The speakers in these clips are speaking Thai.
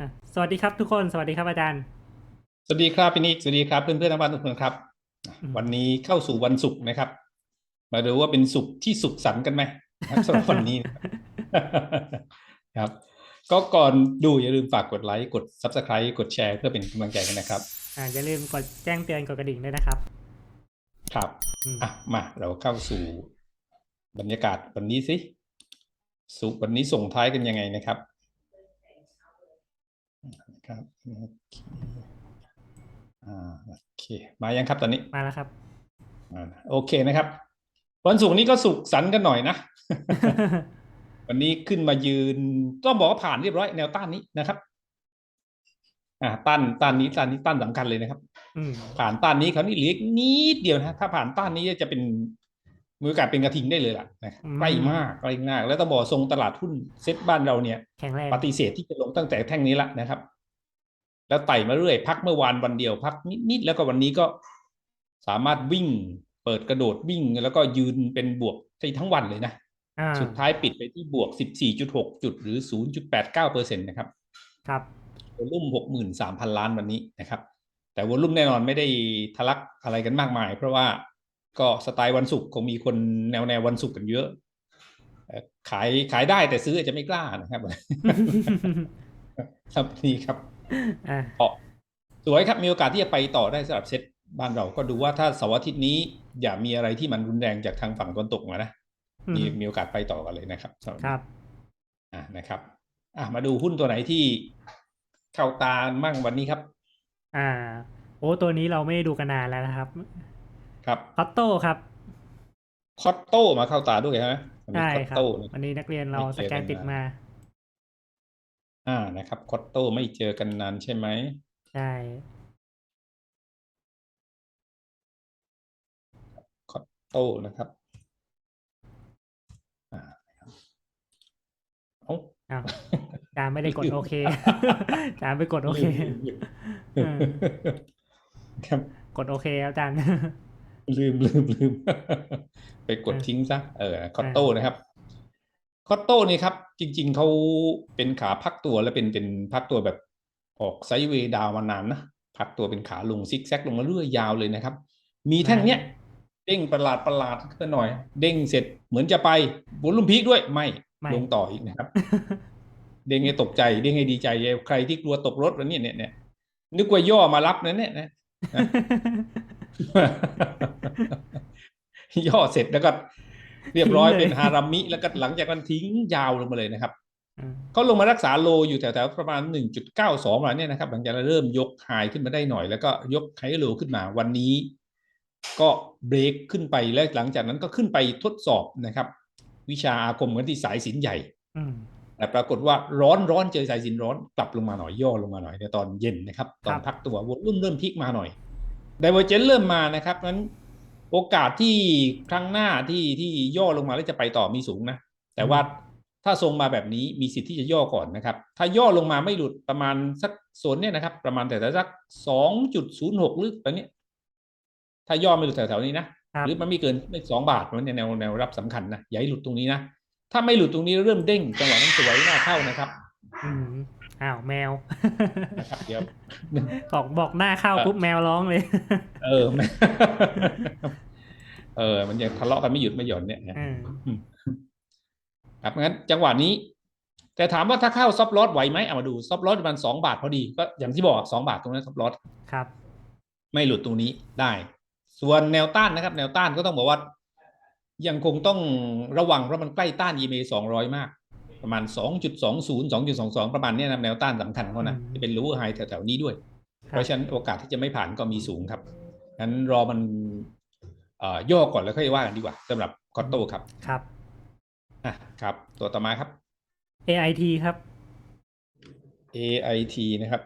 อะสวัสดีครับทุกคนสวัสดีครับอาจารย์ สวัสดีครับพี่นิกสวัสดีครับเพื่อนเพื่อนๆทางบ้านทุกคนครับอืมวันนี้เข้าสู่วันศุกร์นะครับ มาดูว่าเป็นศุกร์ที่สุขสันต์กันไหมนะครับสำหรับวันนี้นะครับครับ ก็ก่อนดูอย่าลืมฝากกดไลค์กด Subscribe กดแชร์เพื่อเป็นกำลังใจกันนะครับอ่าอย่าลืมกดแจ้งเตือนกดกระดิ่งด้วยนะครับ ครับอืมอะมาเราเข้าสู่บรรยากาศวันนี้สิสุกร์วันนี้ส่งท้ายกันยังไงนะครับนะ ครับโอเคอ่าโอเค มายังครับตอนนี้มาแล้วครับอ่าโอเคนะครับ วันศุกร์นี้ก็สุขสันต์กันหน่อยนะ วันนี้ขึ้นมายืนต้องบอกว่าผ่านเรียบร้อยแนวต้านนี้นะครับ อ่าต้านต้านนี้ต้านนี้ต้านสำคัญเลยนะครับอืมผ่านต้านนี้เขาวนี่เหลืออีกนิดเดียวนะถ้าผ่านต้านนี้จะเป็นมือโอกาสเป็นกระทิงได้เลยล่ะนะครับใกล้มากใกล้มาก แล้วต้องบอกทรงตลาดหุ้นเซ็ตบ้านเราเนี่ย แข็งแรงปฏิเสธที่จะลงตั้งแต่แท่งนี้ละนะครับ แล้วไต่มาเรื่อย พักเมื่อวานวันเดียว พักนิดๆแล้วก็วันนี้ก็สามารถวิ่ง เปิดกระโดดวิ่งแล้วก็ยืนเป็นบวกได้ทั้งวันเลยนะอ่าสุดท้ายปิดไปที่บวก 14.6 จุดหรือ 0.89เปอร์เซ็นต์นะครับครับวอลุ่ม63,000 ล้านวันนี้นะครับ แต่วอลุ่มแน่นอนไม่ได้ทะลักอะไรกันมากมาย เพราะว่าก็สไตล์วันศุกร์คงมีคนแนวแนววันศุกร์กันเยอะเอ่อขายขายได้แต่ซื้ออาจจะไม่กล้านะครับ ครับนี่ครับ อ่าก็สวยครับมีโอกาสที่จะไปต่อได้สำหรับเซตบ้านเราก็ดูว่าถ้าเสาร์อาทิตย์นี้ อย่ามีอะไรที่มันรุนแรงจากทางฝั่งตะวันตกมานะมีมีโอกาสไปต่อกันเลยนะครับสำหรับครับอ่านะครับ อะมาดูหุ้นตัวไหนที่เข้าตามั่งวันนี้ครับ อ่า โอ้ตัวนี้เราไม่ได้ดูกันนานแล้วนะครับ ครับคอตโต้ครับคอตโต้มาเข้าตาด้วยใช่ไหมวันนี้ใช่คอตครับโต้นะวันนี้นักเรียนเราไม่สเจอแกนกันติดนานมา อ่านะครับคอตโต้ไม่เจอกันนานใช่ไหมใช่คอตโต้นะครับอ่านะครับเอ้า อ้าวอาจารย์ไม่ได้กดโอเคอาจารย์ไปกดโอเคลืมเออครับกดโอเคครับอาจารย์ลืมลืมลืม ไปกดเออทิ้งซะเออคอตโต้นะครับ คอตโต้นี่ครับ จริง ๆเขาเป็นขาพักตัวและเป็นเป็นพักตัวแบบออกไซด์เวย์ดาวมานานนะพักตัวเป็นขาลงซิกแซกลงมาเรื่อยยาวเลยนะครับ มีแท่งเนี้ยเด้งประหลาดประหลาดขึ้นหน่อย เด้งเสร็จเหมือนจะไปบนลุ่มพีคด้วยไม่ไม่ลงต่ออีกนะครับ เด้งให้ตกใจ เด้งให้ดีใจใครที่กลัวตกรถวันนี้เนี่ยเนี่ยนึกว่าย่อมารับนะเนี่ยนะย่อเสร็จแล้วก็ เรียบร้อยทิ้งเลยเป็นฮารามิ แล้วก็หลังจากนั้นทิ้งยาวลงมาเลยนะครับอืมเขาลงมารักษาโลอยู่แถวๆประมาณ 1.92มาเนี่ยนะครับหลังจากนั้นเริ่มยกไฮขึ้นมาได้หน่อย แล้วก็ยกไฮโลขึ้นมาวันนี้ ก็เบรกขึ้นไปแล้วหลังจากนั้นก็ขึ้นไปทดสอบนะครับ วิชาอาคมกันที่สายสินใหญ่อืมแต่ปรากฏว่าร้อนร้อนเจอสายสินร้อนกลับลงมาหน่อยย่อลงมาหน่อยในตอนเย็นนะครับ ตอนพักตัววอลุ่มเริ่มพลิกมาหน่อยไดเวอร์เจนเริ่มมานะครับนั้น โอกาสที่ครั้งหน้าที่ที่ย่อลงมาแล้วจะไปต่อมีสูงนะ แต่ว่าถ้าทรงมาแบบนี้มีสิทธิ์ที่จะย่อก่อนนะครับ ถ้าย่อลงมาไม่หลุดประมาณสักโซนเนี่ยนะครับ ประมาณแต่สักสองจุดศูนย์หกหรือแบบนี้ถ้าย่อไม่หลุดแถวๆนี้นะครับหรือมันไม่เกินไม่สองบาทมันเนี่ยแนวแนวรับสำคัญนะอย่าให้หลุดตรงนี้นะถ้าไม่หลุดตรงนี้เริ่มเด้งจังหวะนั้นสวยน่าเข้านะครับ อืมอ้าวแมวนะครับเดี๋ยวบอกบอกหน้าเข้าเออปุ๊บแมวร้องเลย เออไม่เออ มันยังทะเลาะกันไม่หยุดไม่หย่อนเนี่ยนะอืมครับงั้นจังหวะนี้ แต่ถามว่าถ้าเข้าซับลอสไหวไหมเอามาดูซับลอสประมาณสองบาทพอดีก็อย่างที่บอกสองบาทตรงนั้นซับลอสครับ ไม่หลุดตรงนี้ได้ ส่วนแนวต้านนะครับ แนวต้านก็ต้องบอกว่า ยังคงต้องระวังเพราะมันใกล้ต้าน EMA สองร้อยมาก ประมาณสองจุดสองศูนย์สองจุดสองสองประมาณเนี้ยนะแนวต้านสำคัญเขานะอืมที่เป็น lower high แถวๆนี้ด้วยครับเพราะฉะนั้นโอกาสที่จะไม่ผ่านก็มีสูงครับงั้นรอมันเอ่อย่อก่อนแล้วค่อยว่ากันดีกว่าสำหรับคอตโต้ครับครับอะครับ ตัวต่อมาครับ AIT ครับ AIT นะครับ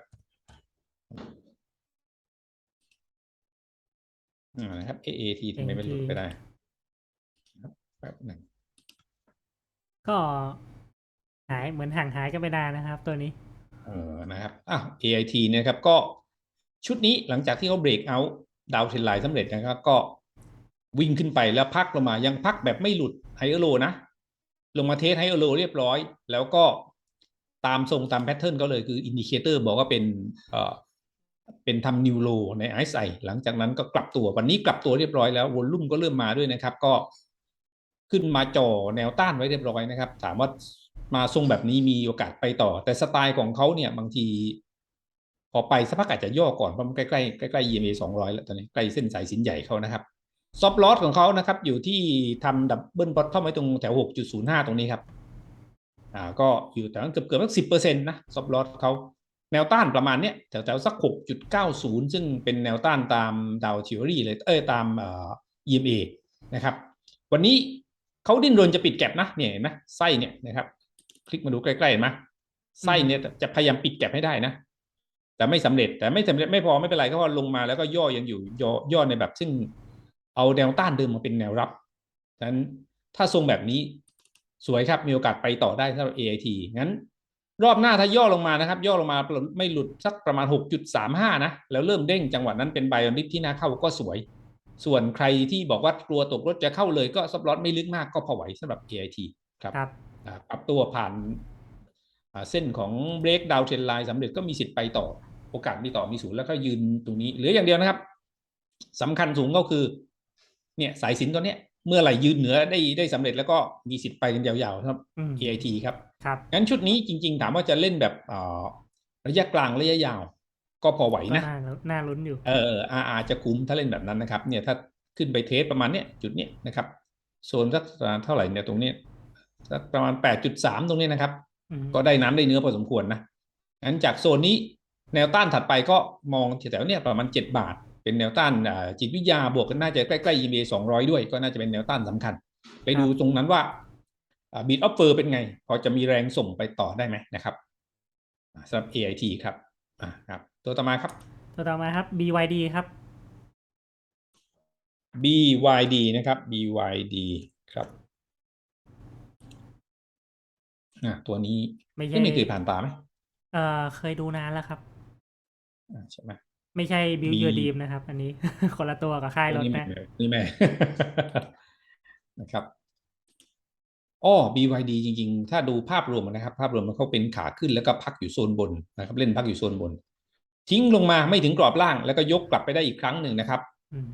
อ่านะครับ AAT ทำไมไม่หลุดไปได้ครับแป๊บหนึ่งก็หายเหมือนห่างหายกันไปนานนะครับ ตัวนี้ เออนะครับอ้าว AIT เนะครับก็ชุดนี้หลังจากที่เขาเบรกเอาดาวเทนไลน์สำเร็จนะครับ ก็วิ่งขึ้นไปแล้วพักลงมายังพักแบบไม่หลุดไฮเออร์โลนะลงมาเทสไฮเออร์โลเรียบร้อย แล้วก็ตามทรงตามแพทเทิร์นก็เลยคืออินดิเคเตอร์บอกว่าเป็นเอ่อเป็นทำนิวโลในไอซ์ไอหลังจากนั้นก็กลับตัววันนี้กลับตัวเรียบร้อยแล้ววอลลุ่มก็เริ่มมาด้วยนะครับ ก็ขึ้นมาจ่อแนวต้านไว้เรียบร้อยนะครับ ถามว่า มาทรงแบบนี้มีโอกาสไปต่อ แต่สไตล์ของเขาเนี่ยบางที พอไปสักพักอาจจะย่อก่อนเพราะมันใกล้ๆใกล้ๆ EMA 200 แล้วตอนนี้ใกล้เส้นสายสินใหญ่เขานะครับซอฟลอสของเขานะครับ อยู่ที่ทำดับเบิลบอททอมไว้ตรงแถว 6.05 ตรงนี้ครับ อ่า ก็อยู่แต่เกือบเกือบสักสิบเปอร์เซ็นต์นะซอฟลอสเขาแนวต้านประมาณเนี้ยแถวแถวสัก 6.90 ซึ่งเป็นแนวต้านตามดาวทิวรี่เลยเอ้ยตามเอ่อ EMA นะครับ วันนี้เขาดิ้นรนจะปิดแก็บนะเนี่ยนไหมไส้เนี่ยนะครับ คลิกมาดูใกล้ๆเห็นไหมไส้เนี่ยจะพยายามปิดแก็บให้ได้นะ แต่ไม่สำเร็จแต่ไม่สำเร็จไม่พอไม่เป็นไรก็ลงมาแล้วก็ย่อยังอยู่ย่อย่อในแบบ ซึ่งเอาแนวต้านเดิมมาเป็นแนวรับฉะนั้นถ้าทรงแบบนี้สวยครับมีโอกาสไปต่อได้สำหรับ AIT งั้น รอบหน้าถ้าย่อลงมานะครับ ย่อลงมาไม่หลุดสักประมาณ 6.35 นะ แล้วเริ่มเด้งจังหวะนั้นเป็นไบออนดิฟที่น่าเข้าก็สวย ส่วนใครที่บอกว่ากลัวตกรถจะเข้าเลยก็ซับลอตไม่ลึกมากก็พอไหวสำหรับ AIT ครับครับอ่า ปรับตัวผ่านอ่าเส้นของเบรกดาวเทรนไลน์สำเร็จก็มีสิทธิ์ไปต่อโอกาสมีต่อมีสูงแล้วก็ยืนตรงนี้เหลืออย่างเดียวนะครับสำคัญสูงก็คือ เนี่ยสายสินตัวเนี้ยเมื่อไหร่ยืนเหนือได้ได้สำเร็จแล้วก็มีสิทธิ์ไปกันยาวๆครับอืม AIT ครับครับงั้นชุดนี้จริง ๆ ถามว่าจะเล่นแบบเอ่อระยะกลางระยะยาว ก็พอไหวก็นะน่าน่าลุ้นอยู่เอออาอาจะคุ้มถ้าเล่นแบบนั้นนะครับ เนี่ยถ้าขึ้นไปเทสประมาณเนี้ยจุดเนี้ยนะครับโซนสักประมาณเท่าไหร่เนี่ยตรงเนี้ย สักประมาณ 8.3 ตรงนี้นะครับอืมก็ได้น้ำได้เนื้อพอสมควรนะงั้นจากโซนนี้แนวต้านถัดไปก็มองแถวๆเนี่ยประมาณ 7 บาท เป็นแนวต้านอ่าจิตวิทยาบวกกันน่าจะใกล้ๆ EMA 200 ด้วย ก็น่าจะเป็นแนวต้านสำคัญ ไปดูตรงนั้นว่าบีทออฟเฟอร์เป็นไง พอจะมีแรงส่งไปต่อได้ไหมนะครับอ่าสำหรับ AIT ครับอ่าครับ ตัวต่อมาครับ ตัวต่อมาครับ BYD ครับ BYD นะครับ BYD ครับ อ่าตัวนี้ไม่ใช่ ไม่มีเคยผ่านตาไหมเออเคยดูนานแล้วครับ อ่าใช่ไหม ไม่ใช่ Build B Your Dream นะครับ อันนี้ คนละตัวกับค่ายรถนี่แม่นะ นี่แม่ นะครับอ้อ BYD จริง ๆ ถ้าดูภาพรวมนะครับ ภาพรวมมันเขาเป็นขาขึ้นแล้วก็พักอยู่โซนบนนะครับ เล่นพักอยู่โซนบน ทิ้งลงมาไม่ถึงกรอบล่าง แล้วก็ยกกลับไปได้อีกครั้งหนึ่งนะครับ อืม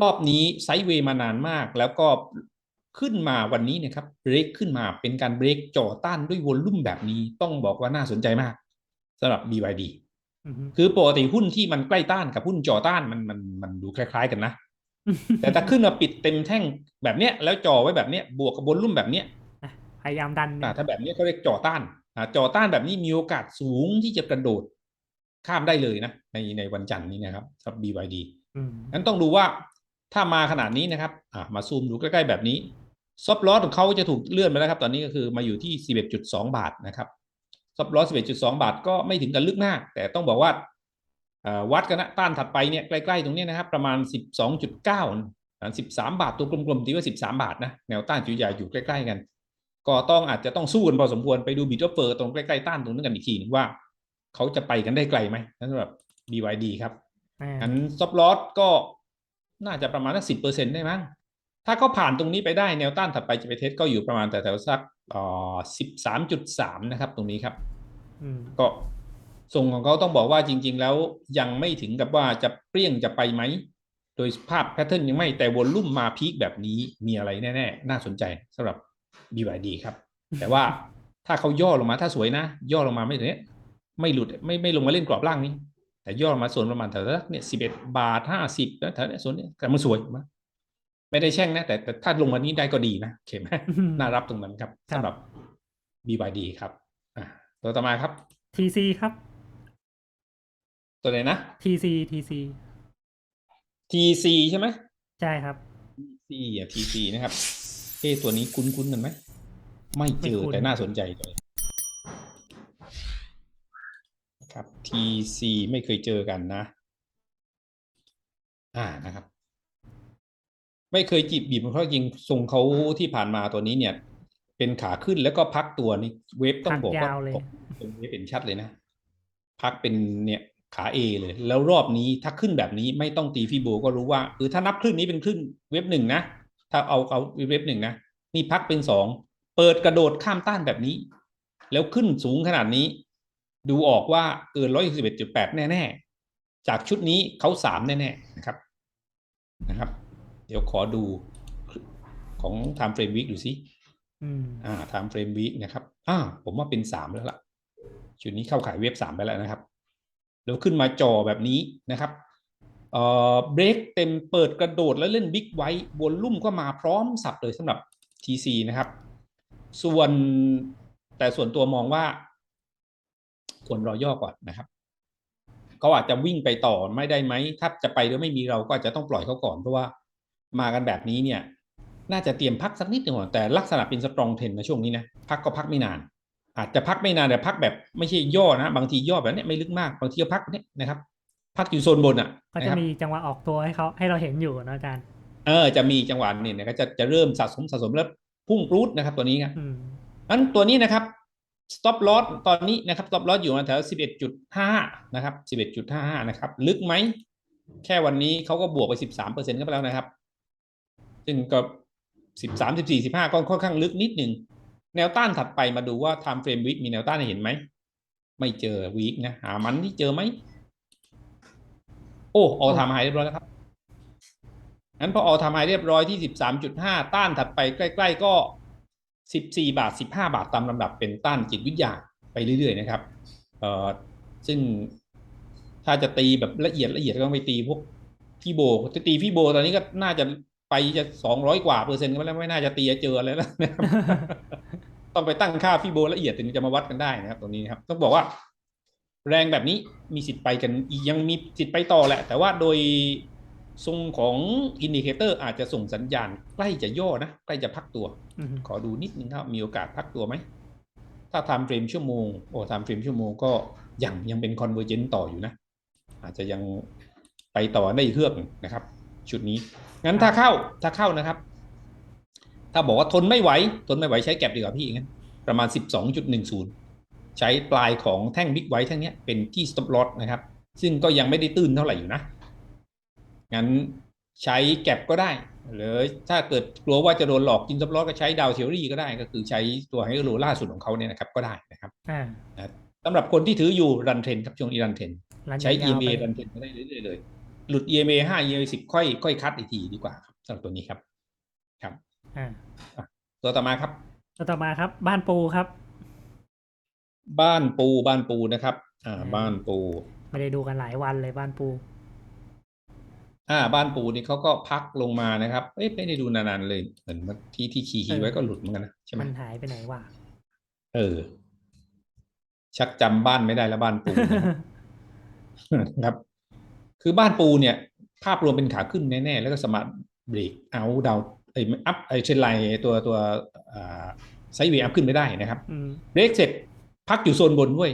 รอบนี้ไซด์เวย์มานานมาก แล้วก็ ขึ้นมาวันนี้นะครับเบรกขึ้นมาเป็นการเบรกจ่อต้านด้วยวอลลุ่มแบบนี้ต้องบอกว่าน่าสนใจมากสำหรับ BYD อืมคือปกติหุ้นที่มันใกล้ต้านกับหุ้นจ่อต้านมันมันมันดูคล้าย ๆ กันนะ แต่ถ้าขึ้นมาปิดเต็มแท่งแบบเนี้ยแล้วจ่อไว้แบบเนี้ยบวกกับบนลุ่มแบบเนี้ยพยายามดันอ่าถ้าแบบเนี้ยเขาเรียกจ่อต้านอ่าจ่อต้านแบบนี้มีโอกาสสูงที่จะกระโดดข้ามได้เลยนะ ในในวันจันทร์นี้นะครับสำหรับ BYD อืมงั้นต้องดูว่าถ้ามาขนาดนี้นะครับอ่ามาซูมดูใกล้ๆแบบนี้ ซอฟลอสของเขาจะถูกเลื่อนไปแล้วครับ ตอนนี้ก็คือมาอยู่ที่ 11.2 บาทนะครับซอฟลอส11.2 บาทก็ไม่ถึงกับลึกมาก แต่ต้องบอกว่าอ่าวัดกันนะต้านถัดไปเนี่ยใกล้ๆตรงเนี้ยนะครับ ประมาณ 12.9นะ13 บาทตัวกลมๆตีว่า 13 บาทนะแนวต้านจุดใหญ่อยู่ใกล้ๆกัน ก็ต้องอาจจะต้องสู้กันพอสมควรไปดูบิตเฟอร์ตรงใกล้ๆต้านตรงนั้นกันอีกทีนึงว่า เขาจะไปกันได้ไกลไหมนั่นสำหรับ BYD ครับอ่างั้นซอฟลอสก็น่าจะประมาณสักสิบเปอร์เซ็นได้มั้ง ถ้าเขาผ่านตรงนี้ไปได้แนวต้านถัดไปจะไปเทสก็อยู่ประมาณแต่แถวๆสักเอ่อสิบสามจุดสามนะครับ ตรงนี้ครับอืมก็ทรงของเขาต้องบอกว่าจริง ๆ แล้วยังไม่ถึงกับว่าจะเปรี้ยงจะไปไหม โดยภาพแพทเทิร์นยังไม่แต่วอลลุ่มมาพีคแบบนี้มีอะไรแน่ ๆ น่าสนใจสำหรับ BYD ครับ แต่ว่าถ้าเขาย่อลงมาถ้าสวยนะ ย่อลงมาไม่ถึงเนี้ยไม่หลุดไม่ไม่ลงมาเล่นกรอบล่างนี้ แต่ย่อลงมาส่วนประมาณแถวๆเนี่ยสิบเอ็ดบาทห้าสิบแล้วแถวเนี้ยส่วนเนี้ยแต่มันสวยมาก ไม่ได้แช่งนะ แต่แต่ถ้าลงมานี้ได้ก็ดีนะโอเคไหมน่ารับตรงนั้นครับครับสำหรับ BYD ครับอ่าตัวต่อมาครับ TC ครับ ตัวไหนนะ TC TC TC ใช่ไหมใช่ครับ TC อะ TC นะครับเอ๊ะตัวนี้คุ้นๆกันไหมไม่เจอไม่คุ้นแต่น่าสนใจเลยนะครับ TC ไม่เคยเจอกันนะ อ่านะครับ ไม่เคยจีบบีบเพราะจริงทรงเขาที่ผ่านมาตัวนี้เนี่ย เป็นขาขึ้นแล้วก็พักตัวนี่เวฟต้องบอกว่าพักยาวเลยตรงนี้เป็นชัดเลยนะ พักเป็นเนี่ยขาเอเลย แล้วรอบนี้ถ้าขึ้นแบบนี้ไม่ต้องตีฟีโบก็รู้ว่าคือถ้านับครึ่งนี้เป็นครึ่งเว็บหนึ่งนะถ้าเอาเอาเว็บหนึ่งนะนี่พักเป็นสองเปิดกระโดดข้ามต้านแบบนี้ แล้วขึ้นสูงขนาดนี้ ดูออกว่าเกิน161.8แน่ ๆ จากชุดนี้เขาสามแน่ ๆ นะครับนะครับเดี๋ยวขอดูของ time frame week ดูสิอืมอ่า time frame week นะครับอ่าผมว่าเป็นสามแล้วล่ะ ชุดนี้เข้าขายเว็บสามไปแล้วนะครับ แล้วขึ้นมาจอแบบนี้นะครับเอ่อเบรกเต็มเปิดกระโดดแล้วเล่นบิ๊กไวท์วอลลุ่มก็มาพร้อมสับเลยสำหรับ TC นะครับ ส่วนแต่ส่วนตัวมองว่าควรรอย่อก่อนนะครับเขาอาจจะวิ่งไปต่อไม่ได้ไหม ถ้าจะไปแล้วไม่มีเราก็อาจจะต้องปล่อยเขาก่อนเพราะว่า มากันแบบนี้เนี่ย น่าจะเตรียมพักสักนิดหนึ่งก่อนแต่ลักษณะเป็นสตรองเทนนะช่วงนี้นะพักก็พักไม่นาน อาจจะพักไม่นานแต่พักแบบไม่ใช่ย่อนะ บางทีย่อแบบเนี้ยไม่ลึกมากบางทีก็พักเนี้ยนะครับ พักอยู่โซนบนอะก็นะจะครับมีจังหวะออกตัวให้เขาให้เราเห็นอยู่นะอาจารย์เออจะมีจังหวะเนี่ยนะก็จะจะเริ่มสะสมสะสมแล้วพุ่งปรูดนะครับ ตัวนี้นะอืมนั้นตัวนี้นะครับ stop loss ตอนนี้นะครับ stop loss อยู่มาแถว 11.5 นะครับ 11.55 นะครับ ลึกไหม แค่วันนี้เขาก็บวกไป 13เปอร์เซ็นต์ก็ไปแล้วนะครับ ซึ่งก็13 14 15ก็ค่อนข้างลึกนิดหนึ่งแนวต้านถัดไปมาดูว่า time frame week มีแนวต้านเห็นไหม ไม่เจอ week นะหามันที่เจอไหม โอ้ออทำไฮเรียบร้อยแล้วครับงั้นพอออทำไฮเรียบร้อยที่13.5ต้านถัดไปใกล้ ๆ ก็14บสี่บาท15บาทตามลำดับเป็นต้านจิตวิทยาไปเรื่อย ๆ นะครับเอ่อซึ่งถ้าจะตีแบบละเอียดละเอียดก็ต้องไปตีพวกพี่โบจะตีพี่โบตอนนี้ก็น่าจะ ไปจะสองร้อยกว่าเปอร์เซ็นต์ก็แล้วไม่น่าจะตีจะเจออะไรแล้วนะครับต้องไปตั้งค่าพี่โบละเอียดถึงจะมาวัดกันได้นะครับตรงนี้นะครับ ต้องบอกว่า แรงแบบนี้มีสิทธิ์ไปกันอีกยังมีสิทธิ์ไปต่อแหละ แต่ว่าโดยทรงของอินดิเคเตอร์อาจจะส่งสัญญาณ ใกล้จะย่อนะ ใกล้จะพักตัวอืมขอดูนิดนึงครับ มีโอกาสพักตัวไหม ถ้าทำเฟรมชั่วโมง โอ้ทำเฟรมชั่วโมงก็ยังยังเป็นคอนเวอร์เจนต์ต่ออยู่นะ อาจจะยังไปต่อได้อีกเครื่องนะครับ ชุดนี้ งั้นถ้าเข้าถ้าเข้านะครับ ถ้าบอกว่าทนไม่ไหว ทนไม่ไหวใช้แก็บดีกว่าพี่งั้นประมาณ 12.10 ใช้ปลายของแท่งบิ๊กไวท์แท่งเนี้ยเป็นที่ stop loss นะครับ ซึ่งก็ยังไม่ได้ตื้นเท่าไหร่อยู่นะ งั้นใช้แก็บก็ได้ หรือถ้าเกิดกลัวว่าจะโดนหลอกกินซับลอสก็ใช้ดาวเทอรี่ก็ได้ ก็คือใช้ตัวไฮโลล่าสุดของเขาเนี่ยนะครับก็ได้นะครับอ่าสำหรับคนที่ถืออยู่รันเทรนครับช่วงนี้รันเทรนรันใช้ยาวๆ EMA ไปรันเทรนก็ได้เรื่อยๆเลย หลุด EMA 5 EMA 10ค่อยค่อยคัดอีกทีดีกว่าครับสำหรับตัวนี้ครับ ครับอ่าตัวต่อมาครับ ตัวต่อมาครับ บ้านปูครับ บ้านปูบ้านปูนะครับ อ่า บ้านปู ไม่ได้ดูกันหลายวันเลยบ้านปูอ่าบ้านปูนี่เขาก็พักลงมานะครับเอ้ยไม่ได้ดูนานๆเลยเหมือนเมื่อที่ที่คีย์คีย์ไว้ก็หลุดเหมือนกันนะใช่ไหมมันหายไปไหนวะเออ ชักจำบ้านไม่ได้แล้วบ้านปูนะครับ คือบ้านปูเนี่ย ภาพรวมเป็นขาขึ้นแน่ๆ แล้วก็สามารถเบรกเอาดาวไอ้อัพไอ้เทรนไลน์ตัวตัวอ่าไซด์เวย์อัพขึ้นไม่ได้นะครับอืมเบรกเสร็จพักอยู่โซนบนด้วย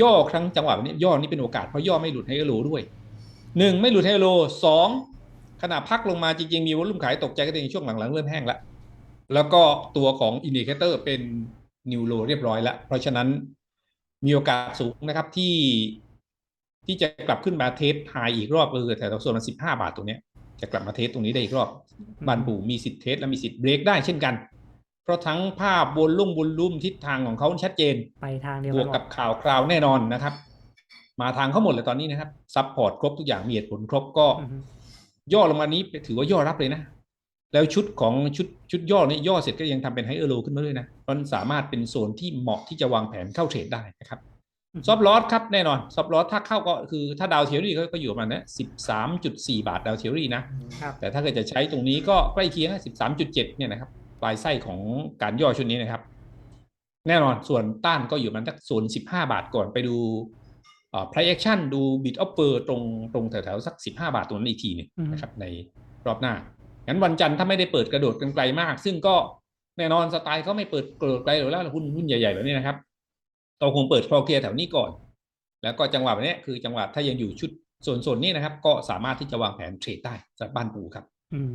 ย่อครั้งจังหวะแบบนี้ย่อนี่เป็นโอกาสเพราะย่อไม่หลุดไฮโลด้วยหนึ่งไม่หลุดไฮโลสองขณะพักลงมาจริงๆ มีวอลุ่มขายตกใจก็ในช่วงหลังๆ เริ่มแห้งแล้วแล้วก็ตัวของอินดิเคเตอร์เป็นนิวโลเรียบร้อยแล้ว เพราะฉะนั้นมีโอกาสสูงนะครับที่ ที่จะกลับขึ้นมาเทสไฮอีกรอบก็คือแถวโซนสิบห้าบาทตรงเนี้ยจะกลับมาเทสตรงนี้ได้อีกรอบบ้านปูมีสิทธิ์เทสและมีสิทธิ์เบรกได้เช่นกัน เพราะทั้งภาพบนลุ่มบนลุ่มทิศทางของเขาชัดเจน ไปทางเดียวบกัวนกหมกัดบข่าวคราวแน่นอนนะครับ มาทางเขาหมดเลยตอนนี้นะครับซัพพอร์ตครบทุกอย่างมีเหตุผลครบก็อือฮึย่อลงมานี้ถือว่าย่อรับเลยนะ แล้วชุดของชุดชุดย่อนี้ย่อเสร็จก็ยังทำเป็นไฮเออร์โลขึ้นมาด้วยนะมันสามารถเป็นโซนที่เหมาะที่จะวางแผนเข้าเทรดได้นะครับ ซอฟลอสครับแน่นอนซอฟลอสถ้าเข้าก็คือถ้าดาวเทอรี่ก็อยู่ประมาณนะสิบสามจุดสี่บาทดาวเทอรี่นะครับแต่ถ้าเกิดจะใช้ตรงนี้ก็ใกล้เคียงสิบสามจุดเจ็ดเนี่ยนะครับปลายไส้ของการย่อชุดนี้นะครับ แน่นอนส่วนต้านก็อยู่มันสักโซนสิบห้าบาทก่อนไปดูเอ่อ price action ดู bid offer ตรงตรงแถวๆสักสิบห้าบาทตรงนั้นอีกทีหนึงนะครับ ในรอบหน้างั้นวันจันทร์ถ้าไม่ได้เปิดกระโดดกันไกลมาก ซึ่งก็แน่นอนสไตล์เขาไม่เปิดกระโดดไกลหรอกแล้วหุ้นหุ้นใหญ่ๆแบบนี้นะครับ เราคงเปิดคลอเคลียร์แถวนี้ก่อน แล้วก็จังหวะแบบนี้คือจังหวะถ้ายังอยู่ชุดโซนๆนี้นะครับ ก็สามารถที่จะวางแผนเทรดได้สำหรับบ้านปูครับอืม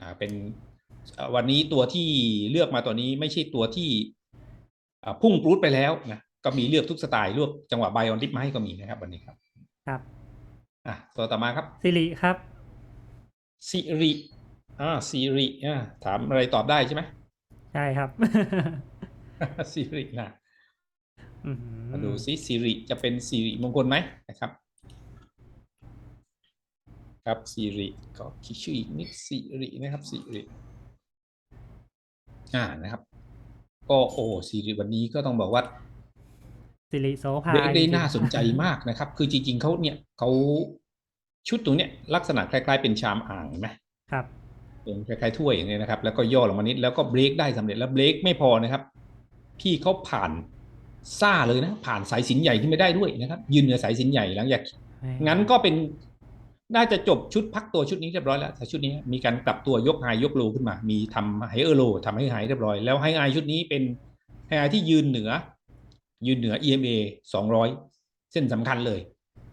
อ่าเป็นเอ่อวันนี้ตัวที่เลือกมาตัวนี้ไม่ใช่ตัวที่อ่าพุ่งปรูดไปแล้วนะก็มีเลือกทุกสไตล์เลือกจังหวะไบออนลิฟมาให้ก็มีนะครับ วันนี้ครับ ครับอะตัวต่อมาครับสิริครับสิริอ่าสิริอ่าถามอะไรตอบได้ใช่ไหมใช่ครับสิรินะอื้อหือ มาดูซิสิริจะเป็นสิริมงคลไหมนะครับ ครับสิริก็คิดชื่ออีกนิดสิรินะครับสิริอ่านะครับ ก็โอ้สิริวันนี้ก็ต้องบอกว่าสิริโสภาเบรกได้จริงๆน่าสนใจมากนะครับ คือจริง ๆเขาเนี่ยเขาชุดตรงเนี้ยลักษณะคล้าย ๆ เป็นชามอ่างเห็นไหมครับเป็นคล้ายๆถ้วยอย่างเงี้ยนะครับ แล้วก็ย่อลงมานิดแล้วก็เบรกได้สำเร็จแล้วเบรกไม่พอนะครับ พี่เขาผ่าน ซ่าเลยนะผ่านสายสินใหญ่ที่ไม่ได้ด้วยนะครับ ยืนเหนือสายสินใหญ่หลังจากงั้นก็เป็นน่าจะจบชุดพักตัวชุดนี้เรียบร้อยแล้วแต่ชุดนี้มีการกลับตัวยกไฮยกโลขึ้นมา มีทำไฮเออร์โลทำให้ไฮเรียบร้อยแล้วไฮไอชุดนี้เป็นไฮไอที่ยืนเหนือ ยืนเหนือ EMA 200 เส้นสำคัญเลย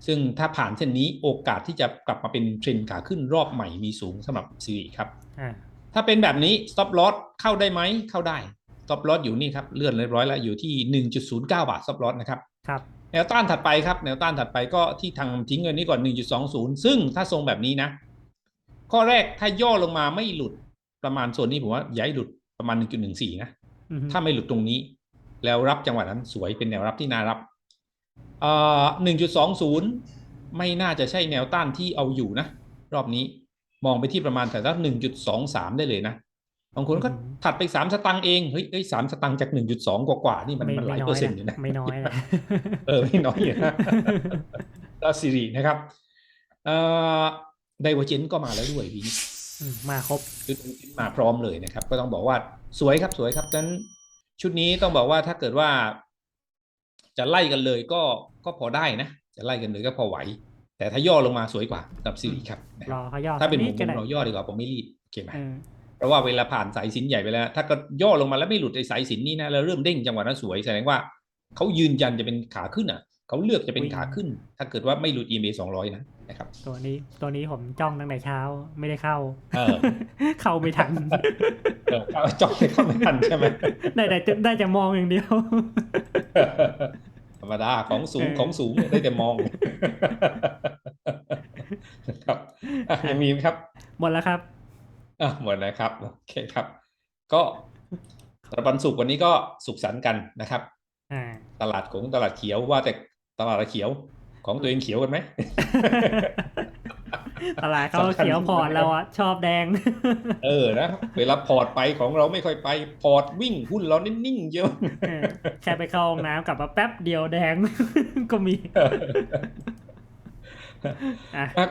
ซึ่งถ้าผ่านเส้นนี้โอกาสที่จะกลับมาเป็นเทรนด์ขาขึ้นรอบใหม่มีสูงสำหรับซีรีครับอ่าถ้าเป็นแบบนี้ stop loss เข้าได้ไหมเข้าได้ stop loss อยู่นี่ครับเลื่อนเรียบร้อยแล้วอยู่ที่ 1.09 บาท stop loss นะครับครับแนวต้านถัดไปครับแนวต้านถัดไปก็ที่ทางทิ้งเงินนี้ก่อน 1.20 ซึ่งถ้าทรงแบบนี้นะ ข้อแรกถ้าย่อลงมาไม่หลุดประมาณโซนนี้ผมว่าอย่าให้หลุดประมาณ 1.14 นะอือหือถ้าไม่หลุดตรงนี้ แล้วรับจังหวะนั้นสวยเป็นแนวรับที่น่ารับเอ่อ1.20 ไม่น่าจะใช่แนวต้านที่เอาอยู่นะ รอบนี้มองไปที่ประมาณแต่ละ1.23 ได้เลยนะ บางคนก็ถัดไป3สตังค์เองเฮ้ยเอ้ยสามสตังค์จาก1.2กว่าๆนี่มันไม่มันหลายไม่เปอน้อร์ยเซ็นต์นะอยู่นะไม่น้อยนะเออไม่น้อยอยู่นะแล้วซีรีนะครับเอ่อไดเวอร์เจนก็มาแล้วด้วยวีนี้อืมมาครบชุดนี้มาพร้อมเลยนะครับ ก็ต้องบอกว่าสวยครับสวยครับดังนั้นชุดนี้ต้องบอกว่าถ้าเกิดว่า จะไล่กันเลยก็ก็พอได้นะ จะไล่กันเลยก็พอไหว แต่ถ้าย่อลงมาสวยกว่ากับซีรีครับนะครรับอเขาย่อถ้าเป็นสัผกมก็ผมได้เราย่อดีกว่าผมไม่รีบโอเคไหม เออเพราะว่าเวลาผ่านสายสินใหญ่ไปแล้ว ถ้าก็ย่อลงมาแล้วไม่หลุดไอ้สายสินนี่นะแล้วเริ่มเด้งจังหวะนั้นสวยแสดงว่าเขายืนยันจะเป็นขาขึ้นอะเขาเลือกจะเป็นขาขึ้น ถ้าเกิดว่าไม่หลุด EMA 200 นะนะครับ ตัวนี้ตัวนี้ผมจ้องตั้งแต่เช้าไม่ได้เข้า เออ เข้าไม่ทันเออเอาจ้องให้เข้าไม่ทันใช่ไหมได้แต่จะได้จะมองอย่างเดียวธรรมดาของสูงเออของสูงได้แต่มองครับอะยังมีไหมครับ หมดแล้วครับ อะหมดนะครับโอเคครับ ก็สำหรับวันศุกร์วันนี้ก็สุขสันต์กันนะครับอ่าตลาดของตลาดเขียวว่าแต่ตลาดเขียวของตัวเองเขียวกันไหมตลาดเขาสำคัญเขียวพอร์ตเราอะชอบแดง เออนะเวลาพอร์ตไปของเราไม่ค่อยไปพอร์ตวิ่งหุ้นเรานิ่งๆเยอะเออแค่ไปเข้าห้องน้ำกลับมาแป๊บเดียวแดงก็มีอะอะ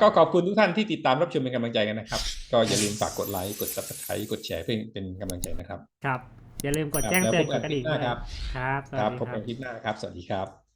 ก็ขอบคุณทุกท่านที่ติดตามรับชมเป็นกำลังใจกันนะครับ ก็อย่าลืมฝากกดไลค์กด subscribe กดแชร์เพื่อเป็นกำลังใจนะครับ ครับ อย่าลืมกดครับแจ้งแล้วเตือนพบกกัดนกระดิ่งคลิปหน้าด้วยครับ ครับสควัรัสบดีพบคกัรันบคลิปหน้าครับ สวัสดีครับ